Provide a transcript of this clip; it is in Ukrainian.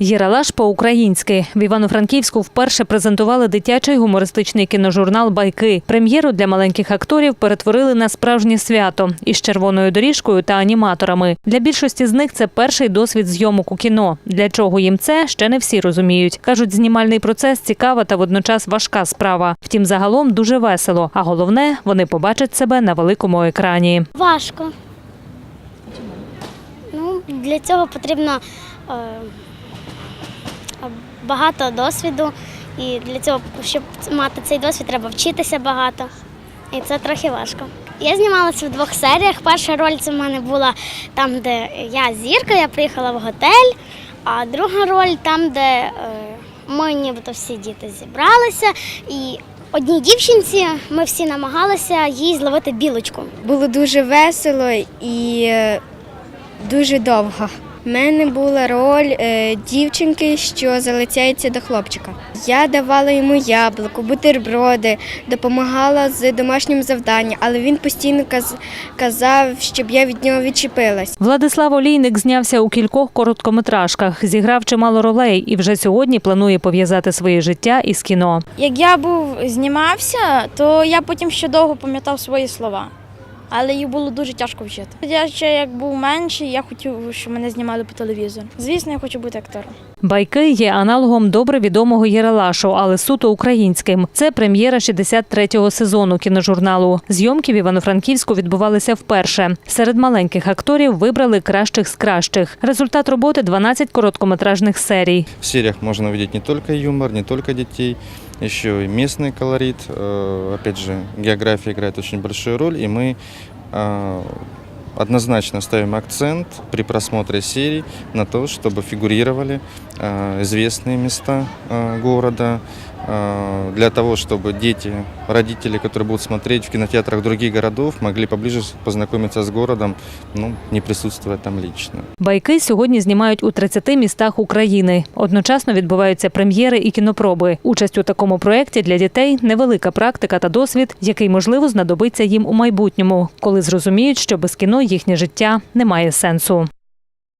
Єралаш по-українськи в Івано-Франківську вперше презентували дитячий гумористичний кіножурнал Байки. Прем'єру для маленьких акторів перетворили на справжнє свято із червоною доріжкою та аніматорами. Для більшості з них це перший досвід зйомок у кіно. Для чого їм це ще не всі розуміють. кажуть, знімальний процес цікава та водночас важка справа. Втім, загалом дуже весело. А головне, вони побачать себе на великому екрані. Важко. Ну, для цього потрібно е, багато досвіду. І для цього, щоб мати цей досвід, треба вчитися багато. І це трохи важко. Я знімалася в двох серіях. Перша роль це в мене була там, де я зірка, я приїхала в готель, а друга роль там, де е, ми нібито всі діти зібралися. І одній дівчинці ми всі намагалися їй зловити білочку. Було дуже весело і е, дуже довго. У мене була роль е, дівчинки, що залицяється до хлопчика. Я давала йому яблуко, бутерброди, допомагала з домашнім завданням, але він постійно каз- казав, щоб я від нього відчепилась. Владислав Олійник знявся у кількох короткометражках, зіграв чимало ролей і вже сьогодні планує пов'язати своє життя із кіно. Як я був знімався, то я потім ще довго пам'ятав свої слова. Але їх було дуже тяжко вчити. Я ще як був менший, я хотів, щоб мене знімали по телевізору. Звісно, я хочу бути актором. Байки є аналогом добре відомого Єралашу, але суто українським. Це прем'єра 63-го сезону кіножурналу. Зйомки в Івано-Франківську відбувалися вперше. Серед маленьких акторів вибрали кращих з кращих. Результат роботи 12 короткометражних серій. В сериях можно увидеть не только юмор, не только детей, еще и местный колорит. Э, Опять же, география играет очень большую роль, и мы э, однозначно ставим акцент при просмотре серий на то, чтобы фигурировали э, известные места э, города, э, для того, чтобы дети, родители, которые будут смотреть в кинотеатрах других городов, могли поближе познакомиться с городом, ну, не присутствуя там лично. Байки сьогодні знімають у 30 містах України. Одночасно відбуваються прем'єри і кінопроби. Участь у такому проєкті для дітей невелика практика та досвід, який можливо знадобиться їм у майбутньому, коли зрозуміють, що без кіно їхнє життя не має сенсу.